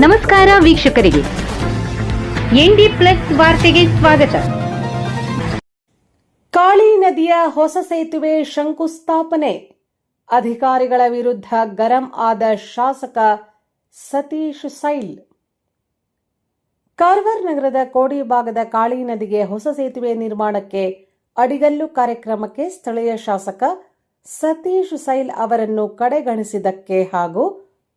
ನಮಸ್ಕಾರ ವೀಕ್ಷಕರಿಗೆ. ND plus ವಾರ್ತೆಗೆ ಸ್ವಾಗತ. ಕಾಳಿ ನದಿಯ ಹೊಸ ಸೇತುವೆ ಶಂಕುಸ್ಥಾಪನೆ. ಅಧಿಕಾರಿಗಳ ವಿರುದ್ಧ ಗರಂ ಆದ ಶಾಸಕ ಸತೀಶ್ ಸೈಲ್. ಕಾರ್ವಾರ್ ನಗರದ ಕೋಡಿ ಭಾಗದ ಕಾಳಿ ನದಿಗೆ ಹೊಸ ಸೇತುವೆ ನಿರ್ಮಾಣಕ್ಕೆ ಅಡಿಗಲ್ಲು ಕಾರ್ಯಕ್ರಮಕ್ಕೆ ಸ್ಥಳೀಯ ಶಾಸಕ ಸತೀಶ್ ಸೈಲ್ ಅವರನ್ನು ಕಡೆಗಣಿಸಿದ್ದಕ್ಕೆ ಹಾಗೂ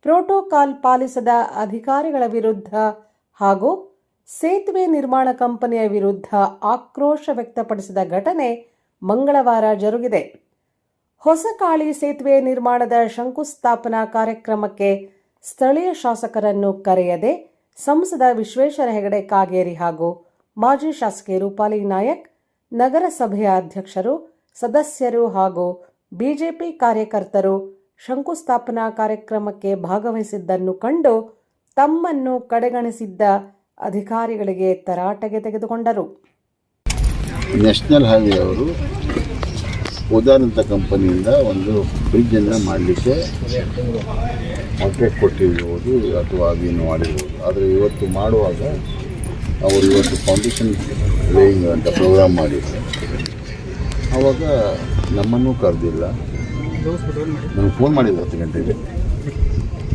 ಪ್ರೋಟೋಕಾಲ್ ಪಾಲಿಸದ ಅಧಿಕಾರಿಗಳ ವಿರುದ್ಧ ಹಾಗೂ ಸೇತುವೆ ನಿರ್ಮಾಣ ಕಂಪನಿಯ ವಿರುದ್ಧ ಆಕ್ರೋಶ ವ್ಯಕ್ತಪಡಿಸಿದ ಘಟನೆ ಮಂಗಳವಾರ ಜರುಗಿದೆ. ಹೊಸಕಾಳಿ ಸೇತುವೆ ನಿರ್ಮಾಣದ ಶಂಕುಸ್ಥಾಪನಾ ಕಾರ್ಯಕ್ರಮಕ್ಕೆ ಸ್ಥಳೀಯ ಶಾಸಕರನ್ನು ಕರೆಯದೆ ಸಂಸದ ವಿಶ್ವೇಶ್ವರ ಹೆಗಡೆ ಕಾಗೇರಿ ಹಾಗೂ ಮಾಜಿ ಶಾಸಕಿ ರೂಪಾಲಿ ನಾಯಕ್, ನಗರಸಭೆಯ ಅಧ್ಯಕ್ಷರು, ಸದಸ್ಯರು ಹಾಗೂ ಬಿಜೆಪಿ ಕಾರ್ಯಕರ್ತರು ಶಂಕುಸ್ಥಾಪನಾ ಕಾರ್ಯಕ್ರಮಕ್ಕೆ ಭಾಗವಹಿಸಿದ್ದನ್ನು ಕಂಡು ತಮ್ಮನ್ನು ಕಡೆಗಣಿಸಿದ್ದ ಅಧಿಕಾರಿಗಳಿಗೆ ತರಾಟೆಗೆ ತೆಗೆದುಕೊಂಡರು. ನ್ಯಾಷನಲ್ ಹೈವೇ ಅವರು ಉದಾನಂತ ಕಂಪನಿಯಿಂದ ಒಂದು ಬ್ರಿಡ್ಜನ್ನು ಮಾಡಲಿಕ್ಕೆ ಕಾಂಟ್ರಾಕ್ಟ್ ಕೊಟ್ಟಿರ್ಬೋದು ಅಥವಾ ಅದೇನು ಮಾಡಿರ್ಬೋದು. ಆದರೆ ಇವತ್ತು ಮಾಡುವಾಗ ಅವರು ಇವತ್ತು ಫೌಂಡೇಶನ್ ಲೇಯಿಂಗ್ ಅಂತ ಪ್ರೋಗ್ರಾಮ್ ಮಾಡಿದ್ರು. ಆವಾಗ ನಮ್ಮನ್ನು ಕರೆದಿಲ್ಲ. ನನಗೆ ಫೋನ್ ಮಾಡಿದ್ದು ಹತ್ತು ಗಂಟೆಗೆ.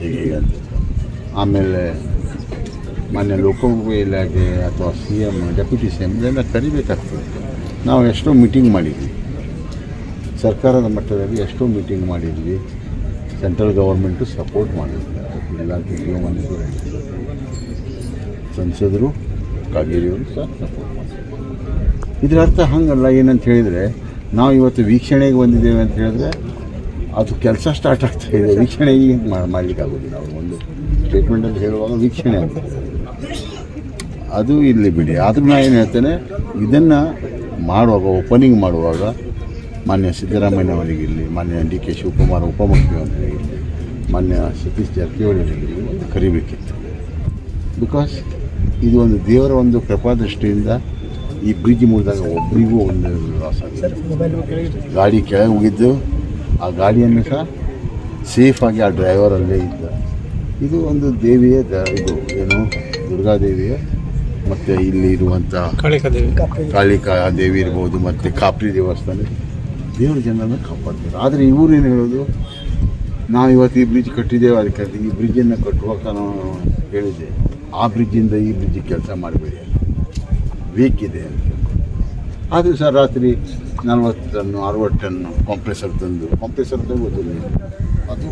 ಹೀಗೆ ಅಂತ. ಆಮೇಲೆ ಮಾನ್ಯ ಲೋಕೋಪಯೋಗಿ ಇಲಾಖೆ ಅಥವಾ C M deputy C M ಇದೆಲ್ಲ ಕರಿಬೇಕಾಗ್ತದೆ. ನಾವು ಎಷ್ಟೋ ಮೀಟಿಂಗ್ ಮಾಡಿದ್ವಿ. ಸರ್ಕಾರದ ಮಟ್ಟದಲ್ಲಿ ಎಷ್ಟೋ ಮೀಟಿಂಗ್ ಮಾಡಿದ್ವಿ. ಸೆಂಟ್ರಲ್ ಗೌರ್ಮೆಂಟು ಸಪೋರ್ಟ್ ಮಾಡಿದ್ವಿ. ಇಲಾಖೆ ಸಂಸದರು ಕಾಗೇರಿಯವರು ಸಹ ಸಪೋರ್ಟ್ ಮಾಡಿದ್ರು ಇದರ ಅರ್ಥ ಹಂಗಲ್ಲ ಏನಂತ ಹೇಳಿದರೆ, ನಾವು ಇವತ್ತು ವೀಕ್ಷಣೆಗೆ ಬಂದಿದ್ದೇವೆ ಅಂತ ಹೇಳಿದ್ರೆ ಅದು ಕೆಲಸ ಸ್ಟಾರ್ಟ್ ಆಗ್ತಾ ಇದೆ. ವೀಕ್ಷಣೆ ಮಾಡಲಿಕ್ಕೆ ಆಗೋದಿಲ್ಲ. ಅವರು ಒಂದು ಸ್ಟೇಟ್ಮೆಂಟಲ್ಲಿ ಹೇಳುವಾಗ ವೀಕ್ಷಣೆ ಆಗ್ತದೆ ಅದು ಇಲ್ಲಿ ಬಿಡಿ. ಆದರೂ ನಾನು ಏನು ಹೇಳ್ತೇನೆ, ಇದನ್ನು ಮಾಡುವಾಗ ಓಪನಿಂಗ್ ಮಾಡುವಾಗ ಮಾನ್ಯ ಸಿದ್ದರಾಮಯ್ಯನವರಿಗಿರಲಿ ಮಾನ್ಯ ಡಿ ಕೆ ಶಿವಕುಮಾರ್ ಉಪಮುಖ್ಯಮಂತ್ರಿಗಿರಲಿ ಮಾನ್ಯ ಸತೀಶ್ ಜಾರಕಿಹೊಳಿಯವರಿಗಿರಲಿ ಒಂದು ಕರಿಬೇಕಿತ್ತು. ಬಿಕಾಸ್ ಇದು ಒಂದು ದೇವರ ಒಂದು ಕೃಪಾದೃಷ್ಟಿಯಿಂದ ಈ ಬ್ರಿಡ್ಜ್ ಮುರಿದಾಗ ಒಬ್ಬರಿಗೂ ಒಂದು ಲಾಸ್ ಆಗಿದೆ ಗಾಡಿ ಕೆಳಗೆ ಹೋಗಿದ್ದು ಆ ಗಾಡಿಯನ್ನು ಸಹ ಸೇಫಾಗಿ ಆ ಡ್ರೈವರ್ ಅಲ್ಲೇ ಇದ್ದ. ಇದು ಒಂದು ದೇವಿಯ ಇದು ಏನು ದುರ್ಗಾದೇವಿಯ ಮತ್ತು ಇಲ್ಲಿ ಇರುವಂಥ ಕಾಳಿಕಾ ದೇವಿ. ಇರ್ಬೋದು ಮತ್ತು ಕಾಪ್ರಿ ದೇವಸ್ಥಾನ. ದೇವರ ಜನರನ್ನು ಕಾಪಾಡ್ತಾರೆ. ಆದರೆ ಇವರು ಏನು ಹೇಳೋದು? ನಾವು ಇವತ್ತು ಈ ಬ್ರಿಡ್ಜ್ ಕಟ್ಟಿದ್ದೇವೆ ಅದಕ್ಕೆ ಅದು ಈ ಬ್ರಿಡ್ಜನ್ನು ಕಟ್ಟುವಾಗ ನಾನು ಹೇಳಿದೆ. ಆ ಬ್ರಿಡ್ಜಿಂದ ಈ ಬ್ರಿಡ್ಜಿಗೆ ಕೆಲಸ ಮಾಡಬೇಡಿ ವೀಕ್ ಇದೆ ಅಂತ. ಆದರೂ ಸಹ ರಾತ್ರಿ ನಲ್ವತ್ತು ಟನ್ನು ಅರವತ್ತು ಟನ್ನು ಕಾಂಪ್ರೆಸರ್ ತಂದು ಕಾಂಪ್ರೆಸರ್ ಗೊತ್ತಿಲ್ಲ ಅದು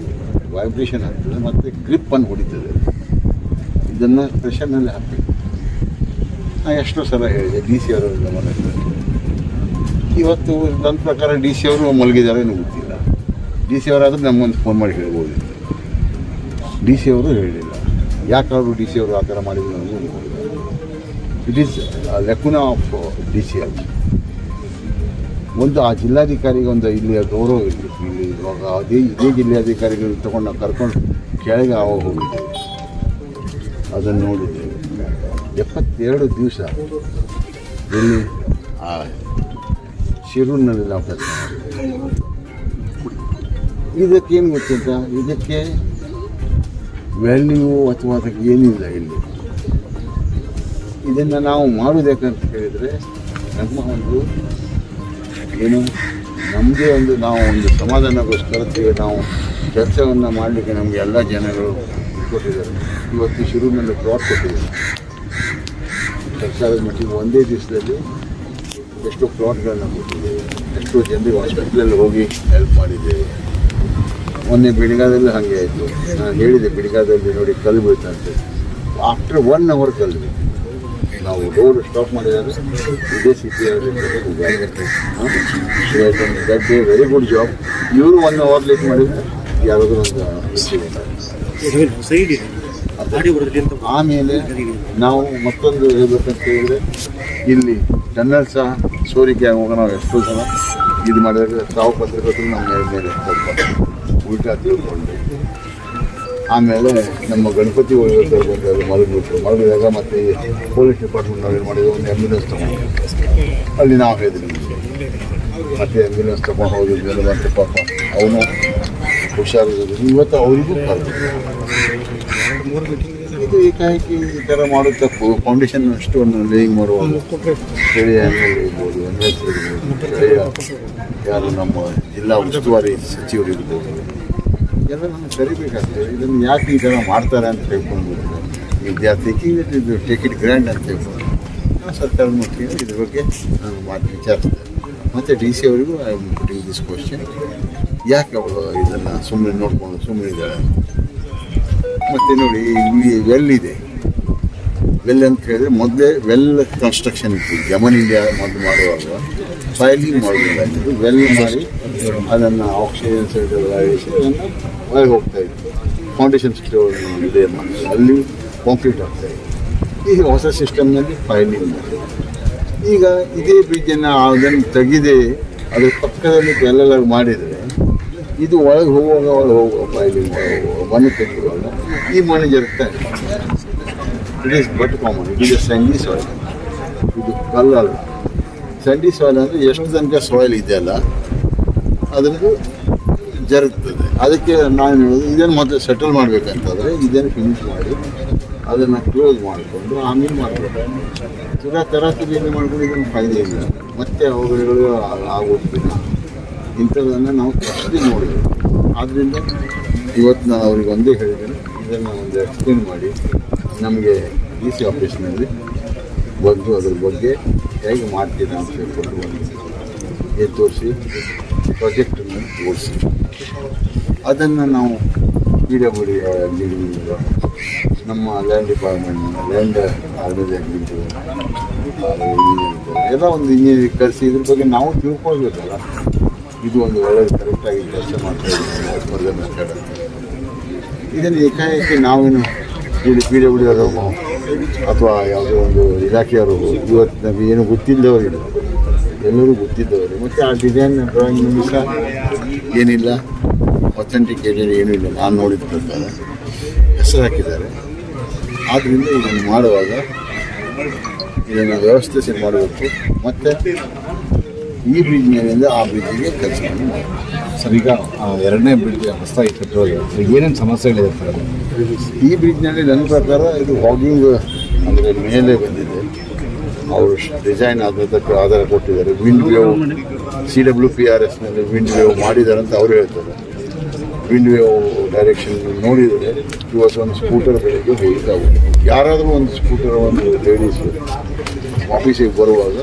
ವೈಬ್ರೇಷನ್ ಆಗ್ತದೆ, ಮತ್ತು ಗ್ರಿಪ್ಪನ್ನು ಹೊಡಿತದೆ. ಇದನ್ನು ಪ್ರೆಷರ್ನಲ್ಲಿ ಹಾಕಬೇಕು. ನಾನು ಎಷ್ಟೋ ಸಲ ಹೇಳಿದೆ ಡಿ ಸಿ ಅವರು ಗಮನ ಇವತ್ತು ನನ್ನ ಪ್ರಕಾರ ಡಿ ಸಿ ಅವರು ಮಲಗಿದ್ದಾರೆ ನನಗೆ ಗೊತ್ತಿಲ್ಲ. ಡಿ ಸಿ ಅವರಾದರೂ ನಮ್ಮೊಂದು ಫೋನ್ ಮಾಡಿ ಹೇಳ್ಬೋದು. ಡಿ ಸಿ ಅವರು ಹೇಳಿಲ್ಲ. ಯಾಕಾದರೂ ಡಿ ಸಿ ಅವರು ಆ ಥರ ಮಾಡಿದ್ರು ನನಗೆ ಇಟ್ ಈಸ್ ಲೆಕುನ ಆಫ್ ಡಿ ಸಿ ಆಗಿ ಒಂದು ಆ ಜಿಲ್ಲಾಧಿಕಾರಿಗೆ ಒಂದು ಇಲ್ಲಿ ಗೌರವ ಇರಲಿ ಇಲ್ಲಿ ಇವಾಗ ಅದೇ ಇದೇ ಜಿಲ್ಲಾಧಿಕಾರಿಗಳು ತಗೊಂಡು ಕರ್ಕೊಂಡು ಕೆಳಗೆ ಆವಾಗ ಹೋಗಿದ್ದೇವೆ ಅದನ್ನು ನೋಡಿದ್ದೇವೆ. ಎಪ್ಪತ್ತೆರಡು ದಿವಸ ಇಲ್ಲಿ ಆ ಶಿರೂರಿನಲ್ಲಿ ನಾವು ಕೆಲಸ ಇದಕ್ಕೇನು ಗೊತ್ತಿಲ್ಲ ಇದಕ್ಕೆ ವ್ಯಾಲ್ಯೂ ಅಥವಾ ಅದಕ್ಕೆ ಏನಿಲ್ಲ ಇಲ್ಲಿ. ಇದನ್ನು ನಾವು ಮಾಡೋದಕ್ಕಂತ ಹೇಳಿದರೆ ನಮ್ಮ ಒಂದು ಏನು? ನಮಗೆ ಒಂದು ನಾವು ಒಂದು ಸಮಾಧಾನಗೋಸ್ಕರ ತಿ- ನಾವು ಕೆಲಸವನ್ನು ಮಾಡಲಿಕ್ಕೆ ನಮಗೆ ಎಲ್ಲ ಜನಗಳು ಕೊಟ್ಟಿದ್ದಾರೆ. ಇವತ್ತು ಶುರುವಿನಲ್ಲಿ ಪ್ಲಾಟ್ ಕೊಟ್ಟಿದ್ದಾರೆ. ಸರ್ಕಾರದ ಮಟ್ಟಿಗೆ ಒಂದೇ ದಿವಸದಲ್ಲಿ ಎಷ್ಟೋ ಪ್ಲಾಟ್ಗಳನ್ನ ಕೊಟ್ಟಿದ್ದೇವೆ ಎಷ್ಟೋ ಜನರಿಗೆ ಹಾಸ್ಪಿಟ್ಲಲ್ಲಿ ಹೋಗಿ ಹೆಲ್ಪ್ ಮಾಡಿದ್ದೇವೆ ಮೊನ್ನೆ ಬಿಡಿಗಾದಲ್ಲಿ ಹಾಗೆ ಆಯಿತು. ನಾನು ಹೇಳಿದೆ ಬಿಡಿಗಾದಲ್ಲಿ ನೋಡಿ ಕಲ್ಲು ಬೀಳ್ತಂತೆ ಆಫ್ಟರ್ ಒನ್ ಅವರ್ ಕಲ್ಲು. ನಾವು ರೋಡ್ ಸ್ಟಾಪ್ ಮಾಡಿದರೆ ಇದೇ ಸ್ಥಿತಿ ವೆರಿ ಗುಡ್ ಜಾಬ್ ಇವರು ಒನ್ ಅವರ್ ಲೇಟ್ ಮಾಡಿದ್ರೆ ಯಾರಾದರೂ ಒಂದು. ಆಮೇಲೆ ನಾವು ಮತ್ತೊಂದು ಹೇಳ್ಬೇಕಂತ ಹೇಳಿದ್ರೆ, ಇಲ್ಲಿ ಟನ್ನಲ್ ಸಹ ಸೋರಿಕೆ ಆಗುವಾಗ ನಾವು ಎಷ್ಟೋ ಜನ ಇದು ಮಾಡಿದಾಗ ತಾವು ಪತ್ರಿಕೆ ನಮ್ಮ ಮೇಲೆ ಉಲ್ಟಾ ತಿಳ್ಕೊಂಡು. ಆಮೇಲೆ ನಮ್ಮ ಗಣಪತಿ ಹೋಗಿರ್ತಾರೆ ಬಂದಾಗ ಮಲಗಿಬಿಟ್ರು ಮಲಗಿದಾಗ ಮತ್ತೆ ಪೊಲೀಸ್ ಡಿಪಾರ್ಟ್ಮೆಂಟ್ ನಾವು ಏನು ಮಾಡಿದ್ರು? ಒಂದು ಆ್ಯಂಬುಲೆನ್ಸ್ ತಗೊಂಡು ಅಲ್ಲಿ ನಾವು ಹೇಳಿದ್ವಿ ಮತ್ತೆ ಆ್ಯಂಬುಲೆನ್ಸ್ ತಗೊಂಡು ಹೋಗಿದ್ವಿ. ಮತ್ತೆ ಪಾಪ. ಅವನು ಹುಷಾರಿದ್ರು ಇವತ್ತು ಅವರಿಗೂ ಕರೆದು ಇದು ಏಕಾಏಕಿ ಈ ಥರ ತಪ್ಪು ಫೌಂಡೇಶನ್ ಅಷ್ಟು ಒಂದು ಲೇಯಿಂಗ್ ಮಾಡುವಾಗ ಸ್ಥಳೀಯ ಇರ್ಬೋದು ಎಂ ಎಸ್ ಇರ್ಬೋದು ಸ್ಥಳೀಯ ಯಾರು ನಮ್ಮ ಜಿಲ್ಲಾ ಉಸ್ತುವಾರಿ ಸಚಿವರು ಇರ್ಬೋದು. ಎಲ್ಲ ನಮಗೆ ಕರಿಬೇಕಾಗ್ತದೆ ಇದನ್ನು ಯಾಕೆ ಈ ಥರ ಮಾಡ್ತಾರೆ ಅಂತ ತಿಳ್ಕೊಂಡು ವಿದ್ಯಾರ್ಥಿ ಇದು ಟಿಕೆಟ್ ಗ್ರ್ಯಾಂಡ್ ಅಂತ ತಿಳ್ಕೊಂಡು ಸರ್ಕಾರ ಸರ್ಕಾರದ ಮುಖ್ಯ ಇದ್ರ ಬಗ್ಗೆ ನಾನು ಮಾತು ವಿಚಾರಿಸಿದೆ ಮತ್ತು ಡಿ ಸಿ ಅವರಿಗೂ ಐ ಪುಟಿಂಗ್ ದಿಸ್ ಕ್ವಶನ್ ಯಾಕೆ ಅವಳು ಇದನ್ನು ಸುಮ್ಮನೆ ನೋಡ್ಕೊಂಡು ಸುಮ್ಮನೆ ಇದ್ದಾಳೆ? ಮತ್ತು ನೋಡಿ, ಇಲ್ಲಿ ವೆಲ್ ಇದೆ. ವೆಲ್ ಅಂತ ಹೇಳಿದ್ರೆ ಮೊದಲೇ ವೆಲ್ ಕನ್ಸ್ಟ್ರಕ್ಷನ್ ಇತ್ತು. ಜಮನ್ ಇಂಡಿಯಾ ಮೊದಲು ಮಾಡುವಾಗ ಫೈಲಿಂಗ್ ಮಾಡಬೇಕಾಗಿತ್ತು ವೆಲ್ ಮಾಡಿ, ಅದನ್ನು ಆಕ್ಸಿಜನ್ ಅದನ್ನು ಒಳಗೆ ಹೋಗ್ತಾ ಇತ್ತು ಫೌಂಡೇಶನ್ ಇದೆ ಅಲ್ಲಿ ಕಾಂಕ್ರೀಟ್ ಆಗ್ತಾ ಈಗ ಹೊಸ ಸಿಸ್ಟಮ್ನಲ್ಲಿ ಫೈಲಿಂಗ್ ಮಾಡಿ ಈಗ ಇದೇ ಬೀಜನ ಅದನ್ನು ತೆಗೆದು ಅದ್ರ ಪಕ್ಕದಲ್ಲಿ ಎಲ್ಲೆಲ್ಲ ಮಾಡಿದರೆ ಇದು ಒಳಗೆ ಹೋಗುವಾಗ ಒಳಗೆ ಹೋಗುವ ಫೈಲಿಂಗ್ ಮನೆ ತೆಗೆಯುವಾಗ ಈ ಮನೆ ಜರುಗ್ತಾ ಇದೆ. It is but common it is sandy soil ಇದು ಕಲ್ಲಲ್ಲ ಸ್ಯಾಂಡಿ ಸಾಯಿಲ್ ಅಂದರೆ ಎಷ್ಟು ತನಕ ಸಾಯಿಲ್ ಇದೆಯಲ್ಲ ಅದರದ್ದು ಜರುಗ್ತದೆ. ಅದಕ್ಕೆ ನಾನು ಇದೇನು ಮತ್ತೆ ಸೆಟಲ್ ಮಾಡಬೇಕಂತಂದರೆ ಇದೇನು ಫಿನಿಶ್ ಮಾಡಿ, ಅದನ್ನು ಕ್ಲೋಸ್ ಮಾಡಿಕೊಂಡು ಆಮೇಲೆ ಮಾಡಬೇಕು. ತಿರಾ ತರಾತುರಿಯಲ್ಲಿ ಮಾಡಿಕೊಂಡು ಇದನ್ನು ಫಾಯ್ದೆ ಇಲ್ಲ ಮತ್ತೆ ಅವುಗಳು ಆಗೋದಿಲ್ಲ. ಇಂಥದ್ದನ್ನು ನಾವು ಕಷ್ಟ ನೋಡಬೇಕು. ಆದ್ದರಿಂದ ಇವತ್ತು ನಾನು ಅವ್ರಿಗೆ ಒಂದೇ ಹೇಳಿದ್ದೇನೆ. ಇದನ್ನು ಒಂದು ಎಕ್ಸ್ಪ್ಲೇನ್ ಮಾಡಿ ನಮಗೆ ಡಿ ಸಿ ಆಫೀಸ್ನಲ್ಲಿ ಬಂದು ಅದ್ರ ಬಗ್ಗೆ ಹೇಗೆ ಮಾಡ್ತೀರಾ ಅಂತ ಹೇಳ್ಕೊಂಡು ತೋರಿಸಿ ಪ್ರಾಜೆಕ್ಟನ್ನು ಓಡಿಸಿ. ಅದನ್ನು ನಾವು ಪಿ ಡಬ್ಲ್ಯೂ ನಮ್ಮ ಲ್ಯಾಂಡ್ ಡಿಪಾರ್ಟ್ಮೆಂಟ್ ಲ್ಯಾಂಡ್ ಆರ್ಗನೈಸ್ ಎಲ್ಲ ಒಂದು ಇಂಜಿನಿಯರಿಂಗ್ ಕರೆಸಿ ಇದ್ರ ಬಗ್ಗೆ ನಾವು ತಿಳ್ಕೊಳ್ಬೇಕಲ್ಲ. ಇದು ಒಂದು ಒಳ್ಳೆಯ ಕರೆಕ್ಟಾಗಿ ಕೆಲಸ ಮಾಡ್ತಾ ಇದ್ದೀವಿ ಇದನ್ನು ಏಕಾಏಕಿ ನಾವೇನು ಇಲ್ಲಿ ಪಿ ಡಬ್ಲ್ಯೂ ಅವರು ಅಥವಾ ಯಾವುದೋ ಒಂದು ಇಲಾಖೆಯವರು ಇವತ್ತು ನಮಗೆ ಏನು ಗೊತ್ತಿಲ್ಲದವರಿಲ್ಲ ಎಲ್ಲರೂ ಗೊತ್ತಿದ್ದವರು. ಮತ್ತು ಆ ಡಿಸೈನ್ ಡ್ರಾಯಿಂಗ್ ಸಹ ಏನಿಲ್ಲ. ಅಥೆಂಟಿಕೇಟೆಡ್ ಏನೂ ಇಲ್ಲ. ನಾನು ನೋಡಿದ ಪ್ರಕಾರ ಹೆಸರು ಹಾಕಿದ್ದಾರೆ. ಆದ್ದರಿಂದ ಇದನ್ನು ಮಾಡುವಾಗ ಇದನ್ನು ವ್ಯವಸ್ಥೆ ಸರಿ ಮಾಡಬೇಕು ಮತ್ತು ಈ ಬ್ರಿಡ್ಜ್ ಮೇಲಿಂದ ಆ ಬ್ರಿಡ್ಜಿಗೆ ಕೆಲಸ ಮಾಡಬೇಕು. ಸರ್ ಈಗ ಎರಡನೇ ಬ್ರಿಡ್ಜ್ ಹೊಸದಾಗಿ ಕಟ್ಟೋದು ಏನೇನು ಸಮಸ್ಯೆಗಳಿದೆ ಸರ್? ಈ ಬ್ರಿಡ್ಜ್ನಲ್ಲಿ ನನ್ನ ಪ್ರಕಾರ ಇದು ಹಾಗಿಂಗ್ ಅಂದರೆ ಮೇಲೆ ಬಂದಿದೆ. ಅವರು ಡಿಸೈನ್ ಆಧಾರಕ್ಕೆ ಆಧಾರ ಕೊಟ್ಟಿದ್ದಾರೆ. Wind wave C W P R ಎಸ್ನಲ್ಲಿ wind wave ಮಾಡಿದ್ದಾರೆ ಅಂತ ಅವರು ಹೇಳ್ತಾರೆ. ವಿಂಡ್ ವೇವ್ ಡೈರೆಕ್ಷನ್ ನೋಡಿದರೆ ಇವತ್ತು ಒಂದು ಸ್ಕೂಟರ್ ಬೆಳಗ್ಗೆ ಹೋಗ್ತಾವೆ. ಯಾರಾದರೂ ಒಂದು ಸ್ಕೂಟರ್ ಒಂದು ಲೇಡೀಸ್ ಆಫೀಸಿಗೆ ಬರುವಾಗ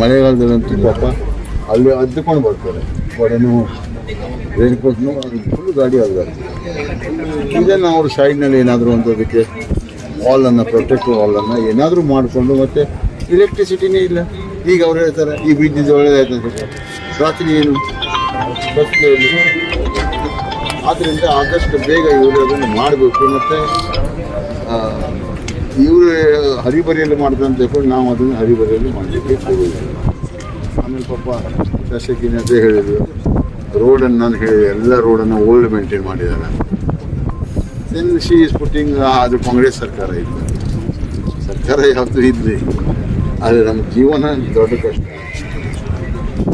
ಮಳೆಗಾಲದಲ್ಲಂತೂ ಪಾಪ ಅಲ್ಲಿ ಅದ್ದುಕೊಂಡು ಬರ್ತಾರೆ. ಒಡನು ರೇನ್ಕೋಟ್ನು ಫುಲ್ ಗಾಡಿ ಆಗ್ತಾರೆ ಇದನ್ನು ಅವರು ಸೈಡ್ನಲ್ಲಿ ಏನಾದರೂ ಒಂದು ಅದಕ್ಕೆ ವಾಲನ್ನು ಪ್ರೊಟೆಕ್ಟ್ ವಾಲನ್ನು ಏನಾದರೂ ಮಾಡಿಕೊಂಡು ಮತ್ತು ಎಲೆಕ್ಟ್ರಿಸಿಟಿನೇ ಇಲ್ಲ. ಈಗ ಅವ್ರು ಹೇಳ್ತಾರೆ, ಈ ಬ್ರಿಡ್ಜ್ ಒಳ್ಳೆದಾಯ್ತು ಅಂತ ರಾತ್ರಿ ಏನು? ಆದ್ದರಿಂದ ಆದಷ್ಟು ಬೇಗ ಇವರು ಅದನ್ನು ಮಾಡಬೇಕು ಮತ್ತು ಇವರು ಹರಿಬರಿಯಲ್ಲಿ ಮಾಡ್ತಾರೆ ಅಂತ ಹೇಳ್ಕೊಂಡು ನಾವು ಅದನ್ನು ಹರಿಬರಿಯಲ್ಲಿ ಮಾಡಲಿಕ್ಕೆ ಹೋಗೋದಿಲ್ಲ ಆಮೇಲೆ ಪಾಪ ಶಾಸಕಿನ ಅಂತ ಹೇಳಿದ್ರು. ರೋಡನ್ನು ನಾನು ಹೇಳಿದೆ, ಎಲ್ಲ ರೋಡನ್ನು ಓಲ್ಡ್ ಮೇಂಟೈನ್ ಮಾಡಿದ್ದಾರೆ. ದೆನ್ ಶಿ ಈಸ್ ಪುಟ್ಟಿಂಗ್ ಅದು ಕಾಂಗ್ರೆಸ್ ಸರ್ಕಾರ ಇತ್ತು ಸರ್ಕಾರ ಯಾವುದು ಇದ್ರಿ ಆದರೆ ನಮ್ಮ ಜೀವನ ದೊಡ್ಡ ಕಷ್ಟ.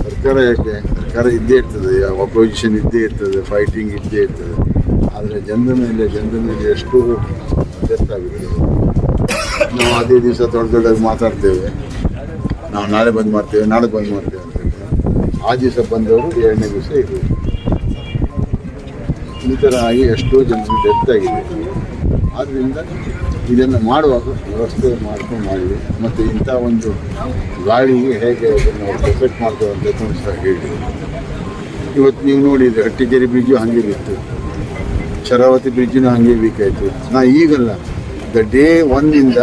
ಸರ್ಕಾರ ಯಾಕೆ, ಸರ್ಕಾರ ಇದ್ದೇ ಇರ್ತದೆ ಅಪೋಸಿಷನ್ ಇದ್ದೇ ಇರ್ತದೆ ಫೈಟಿಂಗ್ ಇದ್ದೇ ಇರ್ತದೆ. ಆದರೆ ಜನರ ಮೇಲೆ ಜನರ ಮೇಲೆ ಎಷ್ಟು ಆಗಿದೆ. ನಾವು ಅದೇ ದಿವಸ ದೊಡ್ಡ ದೊಡ್ಡದಾಗಿ ಮಾತಾಡ್ತೇವೆ. ನಾವು ನಾಳೆ ಬಂದ್ ಮಾಡ್ತೇವೆ, ನಾಳೆ ಬಂದ್ ಮಾಡ್ತೇವೆ ಅಂತ. ಆ ದಿವಸ ಬಂದವರು ಎರಡನೇ ದಿವಸ ಇದು ಈ ಥರ ಆಗಿ ಎಷ್ಟೋ ಜನರಿಗೆ ಡೆತ್ ಆಗಿದೆ. ಆದ್ದರಿಂದ ಇದನ್ನು ಮಾಡುವಾಗ ವ್ಯವಸ್ಥೆ ಮಾಡ್ಕೊಂಡು ಮಾಡಿದೆ. ಮತ್ತು ಇಂಥ ಒಂದು ಗಾಳಿಗೆ ಹೇಗೆ ಅದನ್ನು ಎಫೆಕ್ಟ್ ಮಾಡ್ತೇವೆ ಅಂತ ಸಹ ಹೇಳಿ ಇವತ್ತು ನೀವು ನೋಡಿದ್ರೆ ಹಟ್ಟಿಗೆರೆ ಬ್ರಿಡ್ಜು ಹಾಗೆ ಬಿತ್ತು. ಶರಾವತಿ ಬ್ರಿಡ್ಜಿನೂ ಹಾಗೆ ಬೇಕಾಯಿತು. ನಾ ಈಗಲ್ಲ ದ ಡೇ ಒನ್ನಿಂದ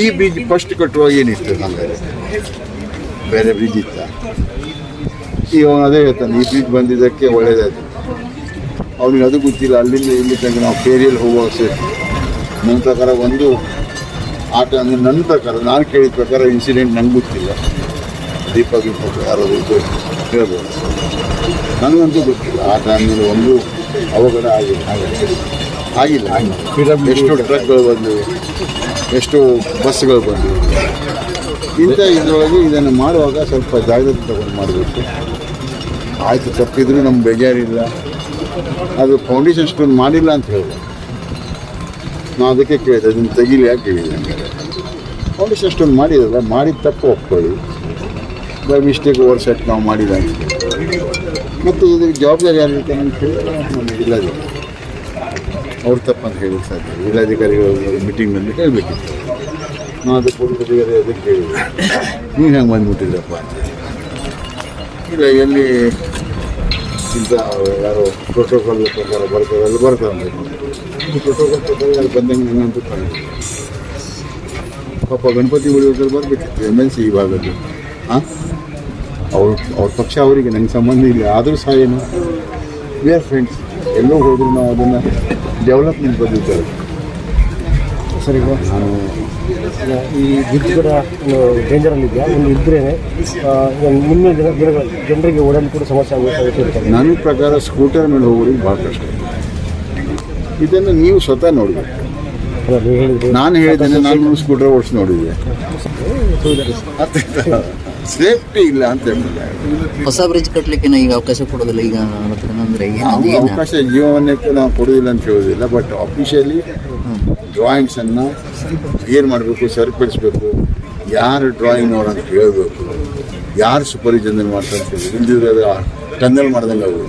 ಈ ಬ್ರಿಡ್ಜ್ ಫಸ್ಟ್ ಕಟ್ಟುವಾಗ ಏನಿತ್ತು ಹಂಗಾರೆ ಬೇರೆ ಬ್ರಿಡ್ಜ್ ಇತ್ತ? ಈಗ ಅದೇ ಹೇಳ್ತಾನೆ, ಈ ಬ್ರಿಡ್ಜ್ ಬಂದಿದ್ದಕ್ಕೆ ಒಳ್ಳೇದಾಯ್ತು. ಅವನಿಗೆ ಅದು ಗೊತ್ತಿಲ್ಲ, ಅಲ್ಲಿಂದ ಇಲ್ಲಿ ತನಕ ನಾವು ಫೇರಿಯಲ್ಲಿ ಹೋಗುವಾಗ ಸೇರಿ ನನ್ನ ಪ್ರಕಾರ ಒಂದು ಆಟ ಅಂದರೆ ನನ್ನ ಪ್ರಕಾರ, ನಾನು ಕೇಳಿದ ಪ್ರಕಾರ ಇನ್ಸಿಡೆಂಟ್ ನಂಗೆ ಗೊತ್ತಿಲ್ಲ. ದೀಪ ದೀಪ ಯಾರೋ ಇದು ಹೇಳ್ಬೋದು. ನನಗಂತೂ ಗೊತ್ತಿಲ್ಲ. ಆ ಅಂದರೆ ಒಂದು ಅವಘಡ ಆಗಿಲ್ಲ ಆಗಿಲ್ಲ ಆಗಿಲ್ಲ. ಎಷ್ಟು ಟ್ರಕ್ಗಳು ಬಂದಿವೆ. ಎಷ್ಟು ಬಸ್ಗಳು ಬಂದಿವೆ. ಇಂಥ ಇದರೊಳಗೆ ಇದನ್ನು ಮಾಡುವಾಗ ಸ್ವಲ್ಪ ಜಾಗೃತಿ ತಗೊಂಡು ಮಾಡಬೇಕು. ಆಯಿತು, ತಪ್ಪಿದ್ರು ನಮ್ಗೆ ಬೇಜಾರಿಲ್ಲ. ಅದು ಫೌಂಡೇಶನ್ ಸ್ಟೋನ್ ಮಾಡಿಲ್ಲ ಅಂತ ಹೇಳ್ಬೋದು. ನಾವು ಅದಕ್ಕೆ ಕೇಳಿದೆ, ಅದನ್ನು ತೆಗೀಲಿ ಯಾಕೆ ಕೇಳಿದೆ ಫೌಂಡೇಶನ್ ಅಷ್ಟೊಂದು ಮಾಡಿದಲ್ಲ, ಮಾಡಿದ ತಪ್ಪು ಒಪ್ಕೊಳ್ಳಿ. ಬೈ ಮಿಸ್ಟೇಕ್ ಓವರ್ ಸೆಟ್ ನಾವು ಮಾಡಿದ ಅಂತ ಮತ್ತು ಇದು ಜವಾಬ್ದಾರಿ ಯಾರು ಇರುತ್ತೆ ಅಂತ ಕೇಳಿದ್ರೆ ನಮಗೆ ಜಿಲ್ಲಾಧಿಕಾರಿ ಅವ್ರು ತಪ್ಪಂತ ಹೇಳಿಕ್ಕೆ ಸಾಧ್ಯ ಜಿಲ್ಲಾಧಿಕಾರಿಗಳು ಮೀಟಿಂಗ್ನಲ್ಲಿ ಹೇಳಬೇಕಿತ್ತು. ನಾನು ಅದಕ್ಕೆ ಪೊಲೀಸ್ ಅಧಿಕಾರಿ ಅದಕ್ಕೆ ಹೇಳಿದ್ವಿ ನೀವು ಹೆಂಗೆ ಬಂದ್ಬಿಟ್ಟಿದ್ರಪ್ಪ ಅಂತ. ಇಲ್ಲ, ಎಲ್ಲಿ ಇಂಥ ಯಾರೋ ಪ್ರೋಟೋಕಾಲ್ ಪ್ರಕಾರ ಬರ್ತಾರೆ ಅಲ್ಲಿ ಬರ್ತಾರೆ ಈ ಬಂದಂಗೆ ಅಂತ ಪಾಪ ಗಣಪತಿ ಉಳಿಯೋದ್ರಲ್ಲಿ ಬರಬೇಕಿತ್ತು ಎಂ ಎಲ್ ಸಿ ಇವಾಗದ್ದು ಹಾಂ ಅವ್ರ ಅವ್ರ ಪಕ್ಷ ಅವರಿಗೆ ನಂಗೆ ಸಂಬಂಧ ಇಲ್ಲ ಆದರೂ ಸಹ ಏನು? ವಿ ಆರ್ ಫ್ರೆಂಡ್ಸ್ ಎಲ್ಲೋ ಹೋದ್ರು ನಾವು ಅದನ್ನು ಡೆವಲಪ್ಮೆಂಟ್ ಬಂದಿದ್ದಾರೆ ಸರಿ ಈಗ ನಾನು ಈ ಬ್ರಿಡ್ಜ್ ಕೂಡ ಡೇಂಜರಲ್ಲಿ ಇದೆಯಾ? ಒಂದು ಇದ್ರೇ ಮುಂದಿನ ಜನ ದಿನಗಳಲ್ಲಿ ಜನರಿಗೆ ಓಡಾಡಲು ಕೂಡ ಸಮಸ್ಯೆ ಆಗುತ್ತೆ ನನ್ನ ಪ್ರಕಾರ ಸ್ಕೂಟರ್ ಮೇಲೆ ಹೋಗೋರಿಗೆ ಭಾಳ ಕಷ್ಟ. ಇದನ್ನು ನೀವು ಸ್ವತಃ ನೋಡಬೇಕು ಹೇಳಿದ್ರಿ. ನಾನು ಹೇಳಿದ್ದೇನೆ ನಾನು ಸ್ಕೂಟರ್ ಓಡಿಸಿ ನೋಡಿದ್ದೆ ಸೇಫ್ಟಿ ಇಲ್ಲ ಅಂತ ಹೊಸ ಬ್ರಿಡ್ಜ್ ಕಟ್ಟಲಿಕ್ಕೆ ಈಗ ಅವಕಾಶ ಕೊಡೋದಿಲ್ಲ ಈಗ ಅಂದ್ರೆ ಅವಕಾಶ ಜೀವನಕ್ಕೆ ನಾವು ಕೊಡೋದಿಲ್ಲ ಅಂತ ಹೇಳೋದಿಲ್ಲ ಬಟ್ ಅಫಿಷಿಯಲಿ ಡ್ರಾಯಿಂಗ್ಸನ್ನು ಏನು ಮಾಡಬೇಕು ಸರಿಪಡಿಸ್ಬೇಕು. ಯಾರು ಡ್ರಾಯಿಂಗ್ ಅಂತ ಹೇಳಬೇಕು. ಯಾರು ಸೂಪರ್ವಿಷನ್ ಮಾಡ್ತಾರೆ ಅಂತ ಹೇಳಿ. ಇಲ್ದಿದ್ರೆ ಅದು ಟನ್ನಲ್ ಮಾಡ್ದಂಗೆ ಆಗೋದು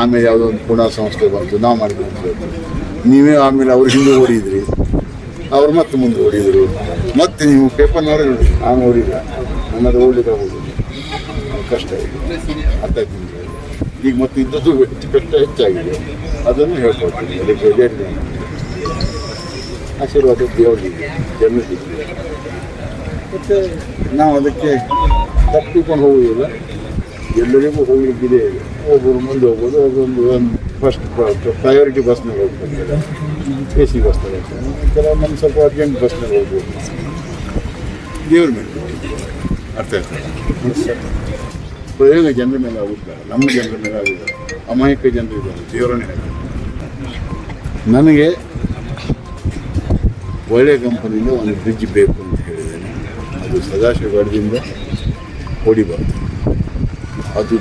ಆಮೇಲೆ ಯಾವುದೋ ಒಂದು ಪುನಃ ಸಂಸ್ಥೆ ಬಂತು, ನಾವು ಮಾಡಿದ್ವಿ. ನೀವೇ ಆಮೇಲೆ ಅವ್ರು ಹಿಂದೆ ಓಡಿದ್ರಿ. ಅವ್ರು ಮತ್ತೆ ಮುಂದೆ ಓಡಿದ್ರು. ಮತ್ತೆ ನೀವು ಪೇಪರ್ನವರೇ ನೋಡಿ ನಾನು ಓಡಿಲ್ಲ. ನನ್ನದು ಓಡ್ಲಿಕ್ಕೆ ಕಷ್ಟ ಇದೆ ಅರ್ಥ ಆಯ್ತು? ಈಗ ಮತ್ತೆ ಇದ್ದದ್ದು ಹೆಚ್ಚು ಕಷ್ಟ ಹೆಚ್ಚಾಗಿದೆ. ಅದನ್ನು ಹೇಳ್ಕೊಡ್ತೀನಿ. ಆಶೀರ್ವಾದ ದೇವರಿಗೆ, ಜನರಿಗೆ. ಮತ್ತು ನಾವು ಅದಕ್ಕೆ ತಪ್ಪಿಕೊಂಡು ಹೋಗುವುದಿಲ್ಲ. ಎಲ್ಲರಿಗೂ ಹೋಗ್ಲಿಕ್ಕಿದೆ. ಒಬ್ಬರು ಮುಂದೆ ಹೋಗೋದು, ಅದೊಂದು ಒಂದು ಫಸ್ಟ್ ಪ್ರಯಾರಿಟಿ ಬಸ್ನಲ್ಲಿ ಹೋಗ್ತಾರೆ ಎ ಸಿ ಬಸ್ನಲ್ಲಿ ಹೋಗ್ತಾರೆ ಕೆಲವು ಮಂದಿ ಸ್ವಲ್ಪ ಅರ್ಜೆಂಟ್ ಬಸ್ನಲ್ಲಿ ಹೋಗ್ಬೋದು ದೇವ್ರ ಮೇಲೆ. ಅರ್ಥ ಆಯ್ತು? ಪ್ರಯೋಗ ಜನರ ಮೇಲೆ ಆಗುತ್ತಾರೆ ನಮ್ಮ ಜನರ ಮೇಲೆ ಆಗುತ್ತಾರೆ ಅಮಾಯಕ ಜನರು ಇದ್ದಾರೆ. ದೇವರನ್ನೇ ನನಗೆ ಒಳ್ಳೆಯ ಕಂಪನಿಯಿಂದ ಒಂದು ಫ್ರಿಜ್ ಬೇಕು ಅಂತ ಹೇಳಿದ್ದೇನೆ ಅದು ಸದಾಶಿವಗಢದಿಂದ ಓಡಿ ಬರ್ತದೆ. ಅದು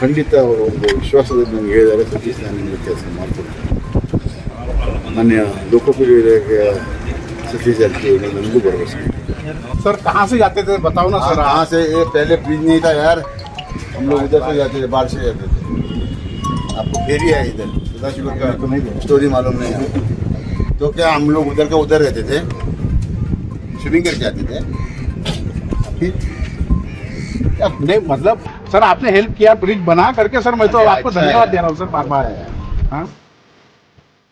ಖಂಡಿತ ಅವರು ಒಂದು ವಿಶ್ವಾಸದಲ್ಲಿ ನನಗೆ ಹೇಳಿದ್ದಾರೆ ಸತೀಶ್ ನಾನು ನಿಮಗೆ ಕೆಲಸ ಮಾಡ್ಕೊಡ್ತೀನಿ ಮೊನ್ನೆ ಲೋಕೋಪಯೋಗಿ ಇಲಾಖೆಯ ಸತೀಶ್ ಜಾರಕಿಹೊಳಿ ನನಗೂ ಭರವಸೆ ಇದೆ सर कहाँ से जाते थे बताओ ना सर कहाँ से ये पहले ब्रिज नहीं था यार हम लोग उधर से जाते थे बाहर से जाते थे आपको फेरी है इधर सदाशिवगढ़ का तो नहीं स्टोरी मालूम नहीं है तो क्या हम लोग उधर का उधर रहते थे स्विमिंग करके आते थे फिर अब नहीं मतलब सर आपने हेल्प किया ब्रिज बना करके सर मैं तो अच्छा, आपको अच्छा धन्यवाद है। दे रहा हूँ सर बार बार हाँ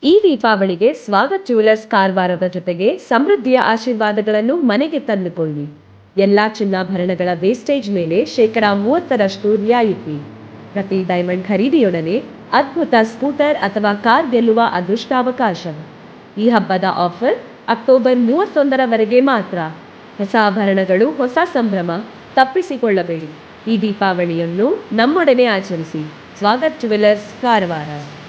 ಈ ದೀಪಾವಳಿಗೆ ಸ್ವಾಗತ್ ಜ್ಯುವೆಲರ್ಸ್ ಕಾರವಾರದ ಜೊತೆಗೆ ಸಮೃದ್ಧಿಯ ಆಶೀರ್ವಾದಗಳನ್ನು ಮನೆಗೆ ತಂದುಕೊಳ್ಳಿ ಎಲ್ಲಾ ಚಿನ್ನಾಭರಣಗಳ ವೇಸ್ಟೇಜ್ ಮೇಲೆ ಶೇಕಡಾ ಮೂವತ್ತರಷ್ಟು ರಿಯಾಯಿತಿ ಪ್ರತಿ ಡೈಮಂಡ್ ಖರೀದಿಯೊಡನೆ ಅದ್ಭುತ ಸ್ಕೂಟರ್ ಅಥವಾ ಕಾರ್ ಗೆಲ್ಲುವ ಅದೃಷ್ಟಾವಕಾಶ ಈ ಹಬ್ಬದ ಆಫರ್ ಅಕ್ಟೋಬರ್ ಮೂವತ್ತೊಂದರವರೆಗೆ ಮಾತ್ರ ಹೊಸ ಆಭರಣಗಳು ಹೊಸ ಸಂಭ್ರಮ ತಪ್ಪಿಸಿಕೊಳ್ಳಬೇಡಿ. ಈ ದೀಪಾವಳಿಯನ್ನು ನಮ್ಮೊಡನೆ ಆಚರಿಸಿ. ಸ್ವಾಗತ್ ಜುವೆಲ್ಲರ್ಸ್ ಕಾರವಾರ.